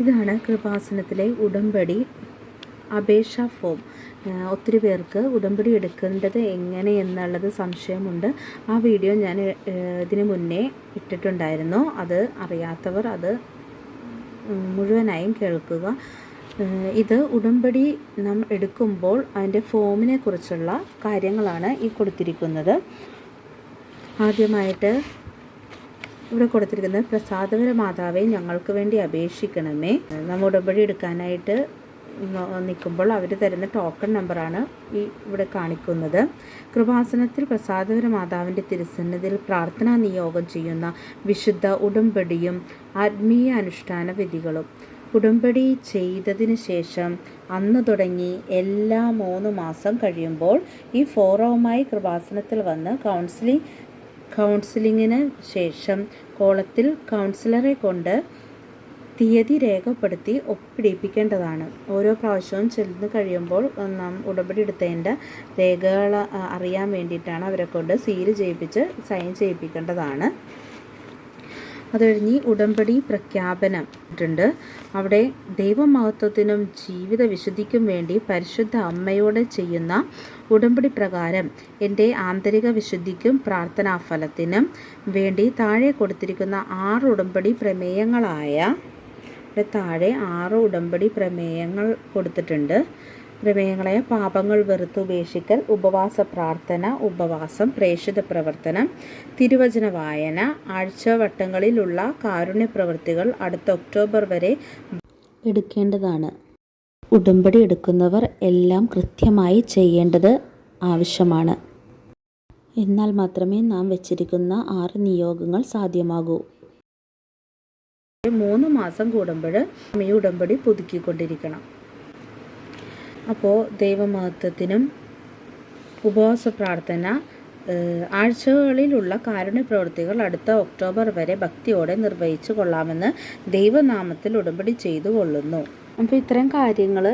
ഇതാണ് കൃപാസനത്തിലെ ഉടമ്പടി അപേക്ഷ ഫോം. ഒത്തിരി പേർക്ക് ഉടമ്പടി എടുക്കേണ്ടത് എങ്ങനെ എന്നുള്ളത് സംശയമുണ്ട്. ആ വീഡിയോ ഞാൻ ഇതിന് മുന്നേ ഇട്ടിട്ടുണ്ടായിരുന്നു. അത് അറിയാത്തവർ അത് മുഴുവനായും കേൾക്കുക. ഇത് ഉടമ്പടി നാം എടുക്കുമ്പോൾ അതിന്റെ ഫോമിനെ കുറിച്ചുള്ള കാര്യങ്ങളാണ് ഈ കൊടുത്തിരിക്കുന്നത്. ആദ്യമായിട്ട് ഇവിടെ കൊടുത്തിരിക്കുന്നത് പ്രസാദപര മാതാവെ ഞങ്ങൾക്ക് വേണ്ടി അപേക്ഷിക്കണമേ. നമ്മൾ ഉടമ്പടി എടുക്കാനായിട്ട് നിൽക്കുമ്പോൾ അവർ തരുന്ന ടോക്കൺ നമ്പറാണ് ഈ ഇവിടെ കാണിക്കുന്നത്. കൃപാസനത്തിൽ പ്രസാദപര മാതാവിന്റെ തിരുസന്നിധിയിൽ പ്രാർത്ഥനാ നിയോഗം ചെയ്യുന്ന വിശുദ്ധ ഉടമ്പടിയും ആത്മീയ അനുഷ്ഠാന വിധികളും. ഉടമ്പടി ചെയ്തതിന് ശേഷം അന്ന് തുടങ്ങി എല്ലാ മൂന്ന് മാസം കഴിയുമ്പോൾ ഈ ഫോറവുമായി കൃപാസനത്തിൽ വന്ന് കൗൺസിലിംഗ് കൗൺസിലിങ്ങിന് ശേഷം കോളത്തിൽ കൗൺസിലറെ കൊണ്ട് തീയതി രേഖപ്പെടുത്തി ഒപ്പിടിപ്പിക്കേണ്ടതാണ്. ഓരോ പ്രാവശ്യവും ചെന്ന് കഴിയുമ്പോൾ നാം ഉടമ്പടി എടുത്തതിന്റെ രേഖകൾ അറിയാൻ വേണ്ടിയിട്ടാണ് അവരെ കൊണ്ട് സീൽ ചെയ്യിപ്പിച്ച് സൈൻ ചെയ്യിപ്പിക്കേണ്ടതാണ്. അത് കഴിഞ്ഞ് ഉടമ്പടി പ്രഖ്യാപനം. ഉണ്ട് അവിടെ ദൈവമഹത്വത്തിനും ജീവിത വിശുദ്ധിക്കും വേണ്ടി പരിശുദ്ധ അമ്മയോട് ചെയ്യുന്ന ഉടമ്പടി പ്രകാരം എന്റെ ആന്തരിക വിശുദ്ധിക്കും പ്രാർത്ഥനാഫലത്തിനും വേണ്ടി താഴെ കൊടുത്തിരിക്കുന്ന ആറ് ഉടമ്പടി പ്രമേയങ്ങളായ താഴെ ആറ് ഉടമ്പടി പ്രമേയങ്ങൾ കൊടുത്തിട്ടുണ്ട്. പ്രമേയങ്ങളായ പാപങ്ങൾ വെറുത്തുപേക്ഷിക്കൽ ഉപവാസ പ്രാർത്ഥന ഉപവാസം പ്രേക്ഷിത പ്രവർത്തനം തിരുവചന വായന ആഴ്ചവട്ടങ്ങളിലുള്ള കാരുണ്യ പ്രവൃത്തികൾ അടുത്ത ഒക്ടോബർ വരെ എടുക്കേണ്ടതാണ്. ഉടമ്പടി എടുക്കുന്നവർ എല്ലാം കൃത്യമായി ചെയ്യേണ്ടത് ആവശ്യമാണ്. എന്നാൽ മാത്രമേ നാം വെച്ചിരിക്കുന്ന ആറ് നിയോഗങ്ങൾ സാധ്യമാകൂ. മൂന്ന് മാസം കൂടുമ്പോൾ ഈ ഉടമ്പടി പുതുക്കിക്കൊണ്ടിരിക്കണം. അപ്പോൾ ദൈവമഹത്വത്തിനും ഉപവാസ പ്രാർത്ഥന ആഴ്ചകളിലുള്ള കാരുണ്യ പ്രവൃത്തികൾ അടുത്ത ഒക്ടോബർ വരെ ഭക്തിയോടെ നിർവഹിച്ചു കൊള്ളാമെന്ന് ദൈവനാമത്തിൽ ഉടമ്പടി ചെയ്തു കൊള്ളുന്നു. അപ്പോൾ ഇത്തരം കാര്യങ്ങൾ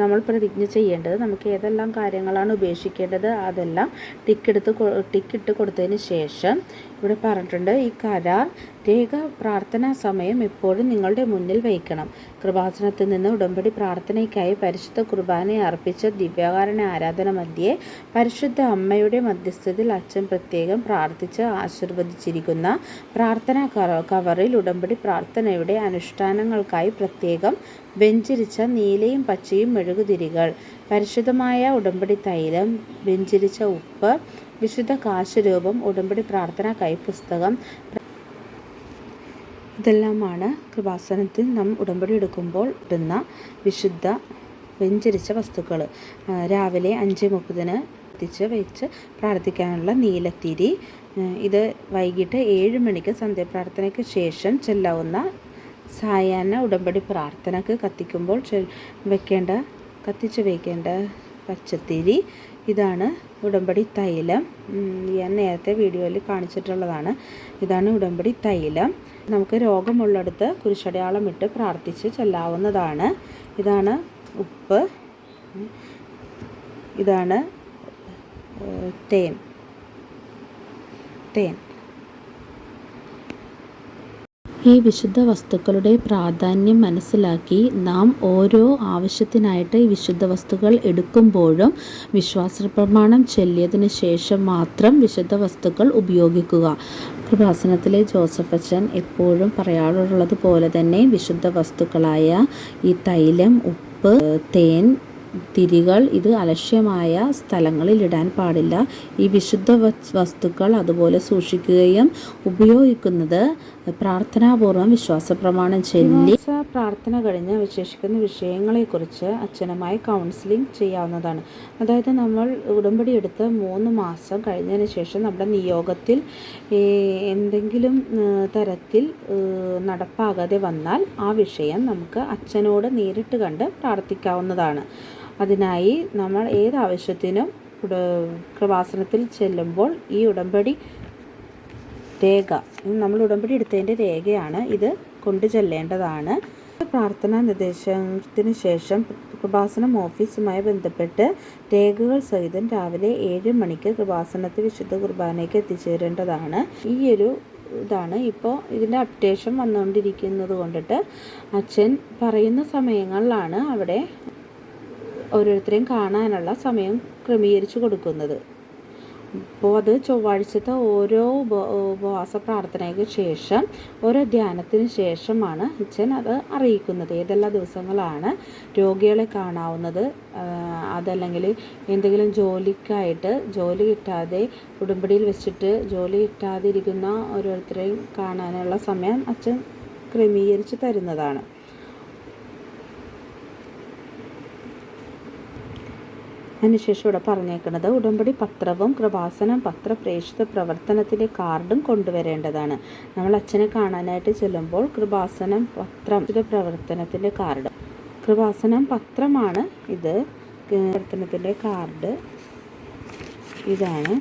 നമ്മൾ പ്രതിജ്ഞ ചെയ്യേണ്ടത് നമുക്ക് ഏതെല്ലാം കാര്യങ്ങളാണ് ഉപേക്ഷിക്കേണ്ടത് അതെല്ലാം ടിക്കെടുത്ത് ടിക്കിട്ട് കൊടുത്തതിന് ശേഷം ഇവിടെ പറഞ്ഞിട്ടുണ്ട്. ഈ കരാർ രേഖ പ്രാർത്ഥനാ സമയം എപ്പോഴും നിങ്ങളുടെ മുന്നിൽ വയ്ക്കണം. കൃപാസനത്തിൽ നിന്ന് ഉടമ്പടി പ്രാർത്ഥനയ്ക്കായി പരിശുദ്ധ കുർബാനയെ അർപ്പിച്ച ദിവ്യകാരണ ആരാധന മധ്യേ പരിശുദ്ധ അമ്മയുടെ മധ്യസ്ഥതയിൽ അച്ഛൻ പ്രത്യേകം പ്രാർത്ഥിച്ച് ആശീർവദിച്ചിരിക്കുന്ന പ്രാർത്ഥനാ കവറിൽ ഉടമ്പടി പ്രാർത്ഥനയുടെ അനുഷ്ഠാനങ്ങൾക്കായി പ്രത്യേകം വെഞ്ചരിച്ച നീലയും പച്ചയും മെഴുകുതിരികൾ പരിശുദ്ധമായ ഉടമ്പടി തൈലം വെഞ്ചരിച്ച ഉപ്പ് വിശുദ്ധ കാശരൂപം ഉടമ്പടി പ്രാർത്ഥന കൈപ്പുസ്തകം ഇതെല്ലാമാണ് കൃപാസനത്തിൽ നാം ഉടമ്പടി എടുക്കുമ്പോൾ ഇടുന്ന വിശുദ്ധ വെഞ്ചരിച്ച വസ്തുക്കൾ രാവിലെ അഞ്ച് മുപ്പതിന് എത്തിച്ച് വെച്ച് പ്രാർത്ഥിക്കാനുള്ള നീലത്തിരി. ഇത് വൈകിട്ട് ഏഴ് മണിക്ക് സന്ധ്യാപ്രാർത്ഥനയ്ക്ക് ശേഷം ചെല്ലാവുന്ന സായാഹ്ന ഉടമ്പടി പ്രാർത്ഥനയ്ക്ക് കത്തിക്കുമ്പോൾ വെക്കേണ്ട കത്തിച്ച് വയ്ക്കേണ്ട പച്ചത്തിരി ഇതാണ് ഉടമ്പടി തൈലം. ഞാൻ നേരത്തെ വീഡിയോയിൽ കാണിച്ചിട്ടുള്ളതാണ്. ഇതാണ് ഉടമ്പടി തൈലം. നമുക്ക് രോഗമുള്ളിടത്ത് കുരിശടയാളം ഇട്ട് പ്രാർത്ഥിച്ച് ചെല്ലാവുന്നതാണ്. ഇതാണ് ഉപ്പ്. ഇതാണ് തേൻ. തേൻ. ഈ വിശുദ്ധ വസ്തുക്കളുടെ പ്രാധാന്യം മനസ്സിലാക്കി നാം ഓരോ ആവശ്യത്തിനായിട്ട് ഈ വിശുദ്ധ വസ്തുക്കൾ എടുക്കുമ്പോഴും വിശ്വാസ പ്രമാണം ചെല്ലിയതിന് ശേഷം മാത്രം വിശുദ്ധ വസ്തുക്കൾ ഉപയോഗിക്കുക. കൃപാസനത്തിലെ ജോസഫ് അച്ഛൻ എപ്പോഴും പറയാറുള്ളത് പോലെ തന്നെ വിശുദ്ധ വസ്തുക്കളായ ഈ തൈലം ഉപ്പ് തേൻ തിരികൾ. ഇത് അലക്ഷ്യമായ സ്ഥലങ്ങളിൽ ഇടാൻ പാടില്ല. ഈ വിശുദ്ധ വസ്തുക്കൾ അതുപോലെ സൂക്ഷിക്കുകയും ഉപയോഗിക്കുന്നത് പ്രാർത്ഥനാപൂർവം വിശ്വാസ പ്രമാണം ചൊല്ലി. പ്രാർത്ഥന കഴിഞ്ഞ് വിശേഷിക്കുന്ന വിഷയങ്ങളെക്കുറിച്ച് അച്ഛനുമായി കൗൺസിലിംഗ് ചെയ്യാവുന്നതാണ്. അതായത് നമ്മൾ ഉടമ്പടി എടുത്ത് മൂന്ന് മാസം കഴിഞ്ഞതിന് ശേഷം നമ്മുടെ നിയോഗത്തിൽ എന്തെങ്കിലും തരത്തിൽ നടപ്പാകാതെ വന്നാൽ ആ വിഷയം നമുക്ക് അച്ഛനോട് നേരിട്ട് കണ്ട് പ്രാർത്ഥിക്കാവുന്നതാണ്. അതിനായി നമ്മൾ ഏതാവശ്യത്തിനും കൃപാസനത്തിൽ ചെല്ലുമ്പോൾ ഈ ഉടമ്പടി രേഖ നമ്മൾ ഉടമ്പടി എടുത്തതിന്റെ രേഖയാണ് ഇത് കൊണ്ടു ചെല്ലേണ്ടതാണ്. പ്രാർത്ഥനാ നിർദ്ദേശത്തിന് ശേഷം കൃപാസനം ഓഫീസുമായി ബന്ധപ്പെട്ട് രേഖകൾ സഹിതം രാവിലെ ഏഴ് മണിക്ക് കൃപാസനത്തിൽ വിശുദ്ധ കുർബാനയ്ക്ക് എത്തിച്ചേരേണ്ടതാണ്. ഈ ഒരു ഇതാണ് ഇപ്പോൾ ഇതിന്റെ അപ്ഡേഷൻ വന്നുകൊണ്ടിരിക്കുന്നത് കൊണ്ടിട്ട് അച്ഛൻ പറയുന്ന സമയങ്ങളിലാണ് അവിടെ ഓരോരുത്തരെയും കാണാനുള്ള സമയം ക്രമീകരിച്ചു കൊടുക്കുന്നത്. അപ്പോൾ അത് ചൊവ്വാഴ്ചത്തെ ഓരോ ഉപ ഉപവാസ പ്രാർത്ഥനയ്ക്ക് ശേഷം ഓരോ ധ്യാനത്തിന് ശേഷമാണ് അച്ഛൻ അത് അറിയിക്കുന്നത്. ഏതെല്ലാം ദിവസങ്ങളാണ് രോഗികളെ കാണാവുന്നത്? അതല്ലെങ്കിൽ എന്തെങ്കിലും ജോലിക്കായിട്ട് ജോലി കിട്ടാതെ ഉടുമ്പടിയിൽ വെച്ചിട്ട് ജോലി കിട്ടാതെ ഇരിക്കുന്ന ഓരോരുത്തരെയും കാണാനുള്ള സമയം അച്ഛൻ ക്രമീകരിച്ച് തരുന്നതാണ്. അതിനുശേഷം ഇവിടെ പറഞ്ഞേക്കുന്നത് ഉടമ്പടി പത്രവും കൃപാസനം പത്ര പ്രേക്ഷിത പ്രവർത്തനത്തിന്റെ കാർഡും കൊണ്ടുവരേണ്ടതാണ്. നമ്മൾ അച്ഛനെ കാണാനായിട്ട് ചെല്ലുമ്പോൾ കൃപാസനം പത്രം ഇത് പ്രവർത്തനത്തിന്റെ കാർഡ്. കൃപാസനം പത്രമാണ് ഇത്. പ്രവർത്തനത്തിന്റെ കാർഡ് ഇതാണ്.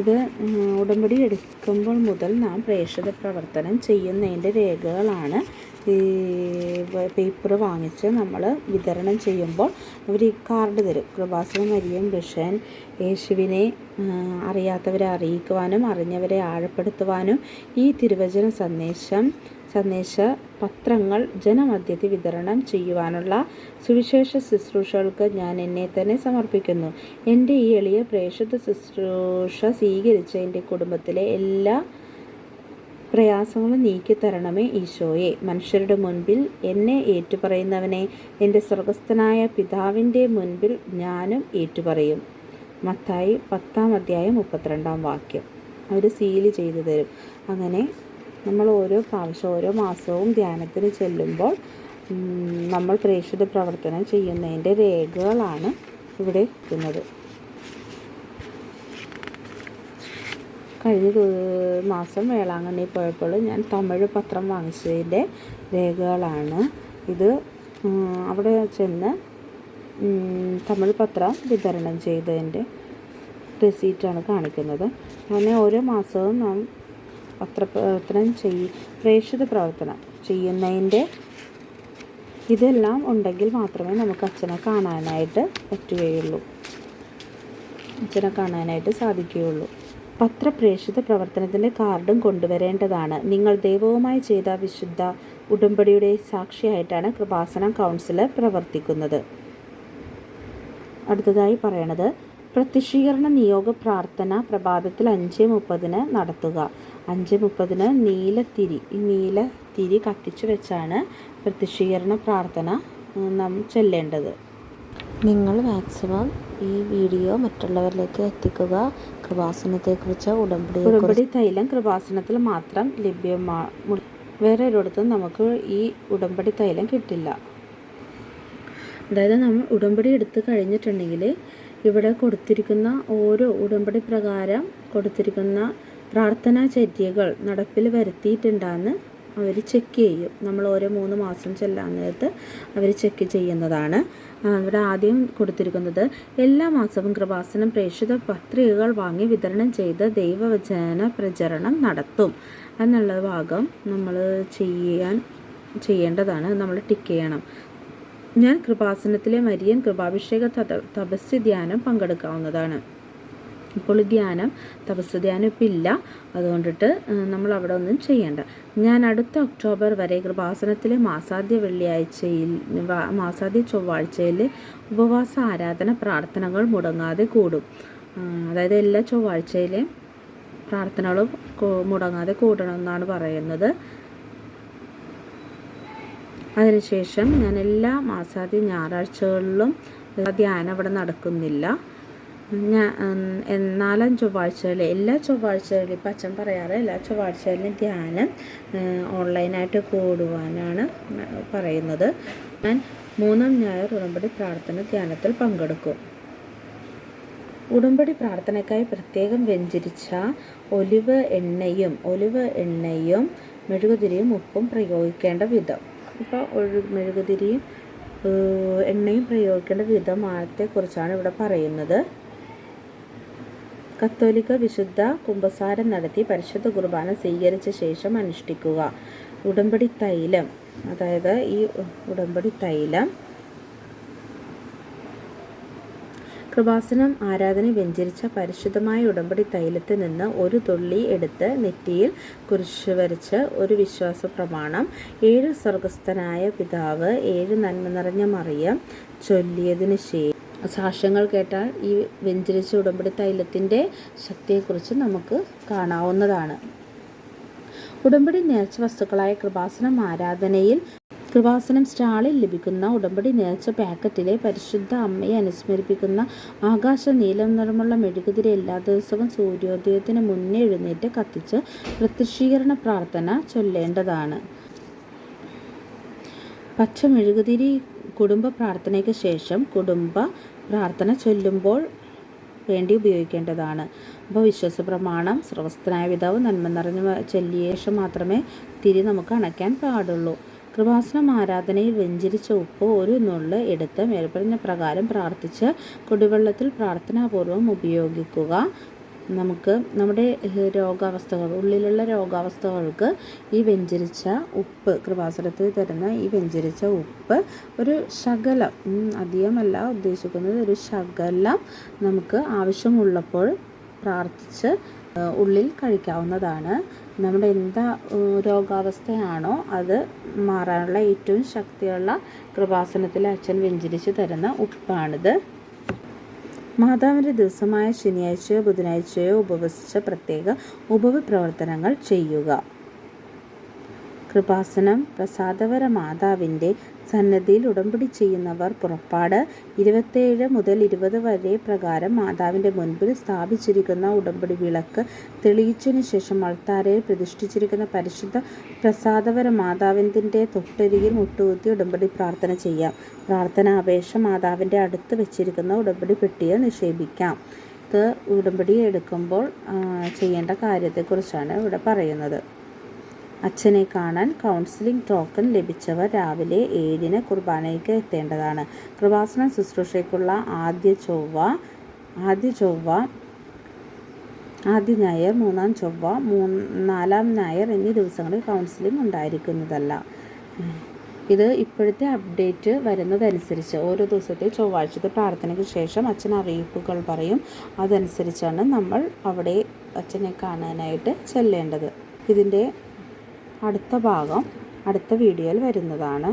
ഇത് ഉടമ്പടി ഉടമ്പടി എടുക്കുമ്പോൾ മുതൽ നാം പ്രേക്ഷിത പ്രവർത്തനം ചെയ്യുന്നതിന്റെ രേഖകളാണ്. പേപ്പർ വാങ്ങിച്ച് നമ്മൾ വിതരണം ചെയ്യുമ്പോൾ അവർ ഈ കാർഡ് തരും. കൃപാസന മരിയം ബിഷൻ യേശുവിനെ അറിയാത്തവരെ അറിയിക്കുവാനും അറിഞ്ഞവരെ ആഴപ്പെടുത്തുവാനും ഈ തിരുവചന സന്ദേശം സന്ദേശ പത്രങ്ങൾ ജനമധ്യത്തിൽ വിതരണം ചെയ്യുവാനുള്ള സുവിശേഷ ശുശ്രൂഷകൾക്ക് ഞാൻ എന്നെ തന്നെ സമർപ്പിക്കുന്നു. എന്റെ ഈ എളിയ പ്രേക്ഷിത ശുശ്രൂഷ സ്വീകരിച്ച എന്റെ കുടുംബത്തിലെ എല്ലാ പ്രയാസങ്ങളും നീക്കിത്തരണമേ ഈശോയെ. മനുഷ്യരുടെ മുൻപിൽ എന്നെ ഏറ്റുപറയുന്നവനെ എന്റെ സ്വർഗസ്ഥനായ പിതാവിന്റെ മുൻപിൽ ഞാനും ഏറ്റുപറയും. മത്തായി പത്താം അധ്യായം മുപ്പത്തിരണ്ടാം വാക്യം. അവർ സീൽ ചെയ്തു തരും. അങ്ങനെ നമ്മൾ ഓരോ പ്രാവശ്യം ഓരോ മാസവും ധ്യാനത്തിന് ചെല്ലുമ്പോൾ നമ്മൾ പ്രേക്ഷിത പ്രവർത്തനം ചെയ്യുന്നതിന്റെ രേഖകളാണ് ഇവിടെ ഇരിക്കുന്നത് കഴിഞ്ഞ മാസം വേളാങ്കണ്ണി പോയപ്പോൾ ഞാൻ തമിഴ് പത്രം വാങ്ങിച്ചതിന്റെ രേഖകളാണ്. ഇത് അവിടെ ചെന്ന് തമിഴ് പത്രം വിതരണം ചെയ്തതിന്റെ റെസീറ്റാണ് കാണിക്കുന്നത്. അങ്ങനെ ഓരോ മാസവും നാം പത്രപ്രവർത്തനം ചെയ് പ്രേക്ഷിത പ്രവർത്തനം ചെയ്യുന്നതിന്റെ ഇതെല്ലാം ഉണ്ടെങ്കിൽ മാത്രമേ നമുക്ക് അച്ഛനെ കാണാനായിട്ട് പറ്റുകയുള്ളൂ. അച്ഛനെ കാണാനായിട്ട് സാധിക്കുകയുള്ളൂ. പത്രപ്രേക്ഷിത പ്രവർത്തനത്തിന്റെ കാർഡും കൊണ്ടുവരേണ്ടതാണ്. നിങ്ങൾ ദൈവവുമായി ചെയ്ത വിശുദ്ധ ഉടമ്പടിയുടെ സാക്ഷിയായിട്ടാണ് കൃപാസന കൗൺസിൽ പ്രവർത്തിക്കുന്നത്. അടുത്തതായി പറയണത് പ്രത്യക്ഷീകരണ നിയോഗ പ്രാർത്ഥന പ്രഭാതത്തിൽ അഞ്ച് മുപ്പതിന് നടത്തുക. അഞ്ച് മുപ്പതിന് നീലത്തിരി ഈ നീലത്തിരി കത്തിച്ചു വെച്ചാണ് പ്രത്യക്ഷീകരണ പ്രാർത്ഥന നാം ചെല്ലേണ്ടത്. നിങ്ങൾ മാക്സിമം ഈ വീഡിയോ മറ്റുള്ളവരിലേക്ക് എത്തിക്കുക. കൃപാസനത്തെക്കുറിച്ച് കുറിച്ച് ഉടമ്പടി തൈലം കൃപാസനത്തിൽ മാത്രം ലഭ്യമാണ് വേറെ ഒരിടത്തും നമുക്ക് ഈ ഉടമ്പടി തൈലം കിട്ടില്ല. അതായത് നമ്മൾ ഉടമ്പടി എടുത്ത് കഴിഞ്ഞിട്ടുണ്ടെങ്കിൽ ഇവിടെ കൊടുത്തിരിക്കുന്ന ഓരോ ഉടമ്പടി പ്രകാരം കൊടുത്തിരിക്കുന്ന പ്രാർത്ഥനാ ചര്യകൾ നടപ്പിൽ വരുത്തിയിട്ടുണ്ടാന്ന് അവർ ചെക്ക് ചെയ്യും. നമ്മൾ ഓരോ മൂന്ന് മാസം ചെല്ലാൻ നേരത്ത് അവർ ചെക്ക് ചെയ്യുന്നതാണ്. ഇവിടെ ആദ്യം കൊടുത്തിരിക്കുന്നത് എല്ലാ മാസവും കൃപാസനം പ്രേക്ഷിത പത്രികകൾ വാങ്ങി വിതരണം ചെയ്ത് ദൈവവചന പ്രചരണം നടത്തും. എന്നുള്ള ഭാഗം നമ്മൾ ചെയ്യാൻ ചെയ്യേണ്ടതാണ്. നമ്മൾ ടിക്ക് ചെയ്യണം. ഞാൻ കൃപാസനത്തിലെ മരിയൻ കൃപാഭിഷേക തപ- തപസ്യ ധ്യാനം പങ്കെടുക്കാവുന്നതാണ്. ഇപ്പോൾ ധ്യാനം തപസ് ധ്യാനം ഇപ്പം ഇല്ല. അതുകൊണ്ടിട്ട് നമ്മൾ അവിടെ ഒന്നും ചെയ്യേണ്ട. ഞാൻ അടുത്ത ഒക്ടോബർ വരെ കൃപാസനത്തിലെ മാസാദ്യ വെള്ളിയാഴ്ചയിൽ മാസാദ്യ ചൊവ്വാഴ്ചയിൽ ഉപവാസ ആരാധന പ്രാർത്ഥനകൾ മുടങ്ങാതെ കൂടും. അതായത് എല്ലാ ചൊവ്വാഴ്ചയിലെയും പ്രാർത്ഥനകളും മുടങ്ങാതെ കൂടണമെന്നാണ് പറയുന്നത്. അതിനുശേഷം ഞാൻ എല്ലാ മാസാദ്യ ഞായറാഴ്ചകളിലും ധ്യാനം അവിടെ നടക്കുന്നില്ല. ഞാൻ നാലാം ചൊവ്വാഴ്ചകളിൽ എല്ലാ ചൊവ്വാഴ്ചകളിലും ഇപ്പം അച്ഛൻ പറയാറ് എല്ലാ ചൊവ്വാഴ്ചകളിലും ധ്യാനം ഓൺലൈനായിട്ട് കൂടുവാനാണ് പറയുന്നത്. ഞാൻ മൂന്നാം ഞായർ ഉടമ്പടി പ്രാർത്ഥന ധ്യാനത്തിൽ പങ്കെടുക്കും. ഉടമ്പടി പ്രാർത്ഥനയ്ക്കായി പ്രത്യേകം വെഞ്ചരിച്ച ഒലിവ് എണ്ണയും ഒലിവ് എണ്ണയും മെഴുകുതിരിയും ഉപ്പും പ്രയോഗിക്കേണ്ട വിധം. ഇപ്പോൾ ഒഴു മെഴുകുതിരിയും എണ്ണയും പ്രയോഗിക്കേണ്ട വിധമാനത്തെക്കുറിച്ചാണ് ഇവിടെ പറയുന്നത്. കത്തോലിക്ക വിശുദ്ധ കുംഭസാരം നടത്തി പരിശുദ്ധ കുർബാന സ്വീകരിച്ച ശേഷം അനുഷ്ഠിക്കുക. ഉടമ്പടി തൈലം അതായത് ഈ ഉടമ്പടി തൈലം. കൃപാസനം ആരാധന വ്യഞ്ചരിച്ച പരിശുദ്ധമായ ഉടമ്പടി തൈലത്തിൽ നിന്ന് ഒരു തുള്ളി എടുത്ത് നെറ്റിയിൽ കുരിശ് വരച്ച് ഒരു വിശ്വാസ പ്രമാണം ഏഴ് സ്വർഗസ്ഥനായ പിതാവ് ഏഴ് നന്മ നിറഞ്ഞ മറിയം ചൊല്ലിയതിനു ശേഷം സാക്ഷ്യങ്ങൾ കേട്ടാൽ ഈ വെഞ്ചരിച്ച ഉടമ്പടി തൈലത്തിന്റെ ശക്തിയെക്കുറിച്ച് നമുക്ക് കാണാവുന്നതാണ്. ഉടമ്പടി നേർച്ച വസ്തുക്കളായ കൃപാസനം ആരാധനയിൽ കൃപാസനം സ്റ്റാളിൽ ലഭിക്കുന്ന ഉടമ്പടി നേർച്ച പാക്കറ്റിലെ പരിശുദ്ധ അമ്മയെ അനുസ്മരിപ്പിക്കുന്ന ആകാശ നീലം നിറമുള്ള മെഴുകുതിരി എല്ലാ ദിവസവും സൂര്യോദയത്തിന് മുന്നേ എഴുന്നേറ്റ് കത്തിച്ച് പ്രത്യക്ഷീകരണ പ്രാർത്ഥന ചൊല്ലേണ്ടതാണ്. പച്ച മെഴുകുതിരി കുടുംബ പ്രാർത്ഥനയ്ക്ക് ശേഷം കുടുംബ പ്രാർത്ഥന ചൊല്ലുമ്പോൾ വേണ്ടി ഉപയോഗിക്കേണ്ടതാണ്. അപ്പോൾ വിശ്വാസ പ്രമാണം സ്രവസ്ഥനായ പിതാവ് നന്മ നിറഞ്ഞ ചൊല്ലിയ ശേഷം മാത്രമേ തിരി നമുക്ക് അണയ്ക്കാൻ പാടുള്ളൂ. കൃപാസനം ആരാധനയിൽ വെഞ്ചരിച്ച ഉപ്പ് ഒരു നുള്ള് എടുത്ത് മേൽപ്പറഞ്ഞ പ്രകാരം പ്രാർത്ഥിച്ച് കുടിവെള്ളത്തിൽ പ്രാർത്ഥനാപൂർവം ഉപയോഗിക്കുക. നമുക്ക് നമ്മുടെ രോഗാവസ്ഥകൾ ഉള്ളിലുള്ള രോഗാവസ്ഥകൾക്ക് ഈ വെഞ്ചരിച്ച ഉപ്പ് കൃപാസനത്തിൽ തരുന്ന ഈ വെഞ്ചരിച്ച ഉപ്പ് ഒരു ശകലം അധികമല്ല ഉദ്ദേശിക്കുന്നത്. ഒരു ശകലം നമുക്ക് ആവശ്യമുള്ളപ്പോൾ പ്രാർത്ഥിച്ച് ഉള്ളിൽ കഴിക്കാവുന്നതാണ്. നമ്മുടെ എന്താ രോഗാവസ്ഥയാണോ അത് മാറാനുള്ള ഏറ്റവും ശക്തിയുള്ള കൃപാസനത്തിൽ അച്ഛൻ വെഞ്ചരിച്ച് തരുന്ന ഉപ്പാണിത്. മാതാവിന്റെ ദിവസമായ ശനിയാഴ്ചയോ ബുധനാഴ്ചയോ ഉപവസിച്ച പ്രത്യേക ഉപവിപ്രവർത്തനങ്ങൾ ചെയ്യുക. കൃപാസനം പ്രസാദവര മാതാവിന്റെ സന്നദ്ധിയിൽ ഉടമ്പടി ചെയ്യുന്നവർ പുറപ്പാട് ഇരുപത്തേഴ് മുതൽ ഇരുപത് വരെ പ്രകാരം മാതാവിന്റെ മുൻപിൽ സ്ഥാപിച്ചിരിക്കുന്ന ഉടമ്പടി വിളക്ക് തെളിയിച്ചതിന് ശേഷം അൾത്താരയിൽ പ്രതിഷ്ഠിച്ചിരിക്കുന്ന പരിശുദ്ധ പ്രസാദവര മാതാവിന്റെ തൊട്ടരികിൽ മുട്ടുകുത്തി ഉടമ്പടി പ്രാർത്ഥന ചെയ്യാം. പ്രാർത്ഥന അപേക്ഷ മാതാവിന്റെ അടുത്ത് വെച്ചിരിക്കുന്ന ഉടമ്പടി പെട്ടിയെ നിക്ഷേപിക്കാം. ഉടമ്പടി എടുക്കുമ്പോൾ ചെയ്യേണ്ട കാര്യത്തെക്കുറിച്ചാണ് ഇവിടെ പറയുന്നത്. അച്ഛനെ കാണാൻ കൗൺസിലിംഗ് ടോക്കൺ ലഭിച്ചവർ രാവിലെ ഏഴിന് കുർബാനയ്ക്ക് എത്തേണ്ടതാണ്. കൃപാസന ശുശ്രൂഷയ്ക്കുള്ള ആദ്യ ചൊവ്വ ആദ്യ ചൊവ്വ ആദ്യ ഞായർ മൂന്നാം ചൊവ്വ മൂ നാലാം ഞായർ എന്നീ ദിവസങ്ങളിൽ കൗൺസിലിംഗ് ഉണ്ടായിരിക്കുന്നതല്ല. ഇത് ഇപ്പോഴത്തെ അപ്ഡേറ്റ് വരുന്നതനുസരിച്ച് ഓരോ ദിവസത്തെ ചൊവ്വാഴ്ചത്തെ പ്രാർത്ഥനയ്ക്ക് ശേഷം അച്ഛൻ അറിയിപ്പുകൾ പറയും. അതനുസരിച്ചാണ് നമ്മൾ അവിടെ അച്ഛനെ കാണാനായിട്ട് ചെല്ലേണ്ടത്. ഇതിന്റെ അടുത്ത ഭാഗം അടുത്ത വീഡിയോയിൽ വരുന്നതാണ്.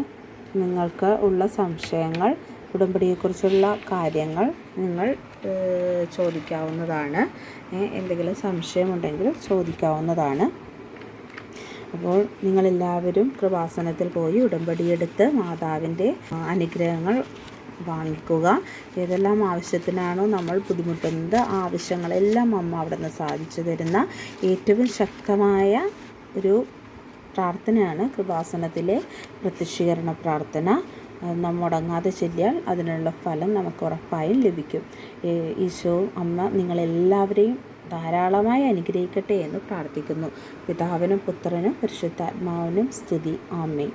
നിങ്ങൾക്ക് ഉള്ള സംശയങ്ങൾ ഉടമ്പടിയെക്കുറിച്ചുള്ള കാര്യങ്ങൾ നിങ്ങൾ ചോദിക്കാവുന്നതാണ്. എന്തെങ്കിലും സംശയമുണ്ടെങ്കിൽ ചോദിക്കാവുന്നതാണ്. അപ്പോൾ നിങ്ങളെല്ലാവരും കൃപാസനത്തിൽ പോയി ഉടമ്പടിയെടുത്ത് മാതാവിന്റെ അനുഗ്രഹങ്ങൾ വാങ്ങിക്കുക. ഏതെല്ലാം ആവശ്യത്തിനാണോ നമ്മൾ ബുദ്ധിമുട്ടുന്നത് ആവശ്യങ്ങളെല്ലാം അമ്മ അവിടെ നിന്ന് സാധിച്ചു തരുന്ന ഏറ്റവും ശക്തമായ ഒരു പ്രാർത്ഥനയാണ് കൃപാസനത്തിലെ പ്രത്യക്ഷീകരണ പ്രാർത്ഥന. മുടങ്ങാതെ ചെല്ലിയാൽ അതിനുള്ള ഫലം നമുക്ക് ഉറപ്പായും ലഭിക്കും. ഈശോ അമ്മ നിങ്ങളെല്ലാവരെയും ധാരാളമായി അനുഗ്രഹിക്കട്ടെ എന്ന് പ്രാർത്ഥിക്കുന്നു. പിതാവിനും പുത്രനും പരിശുദ്ധാത്മാവിനും സ്തുതി. ആമേ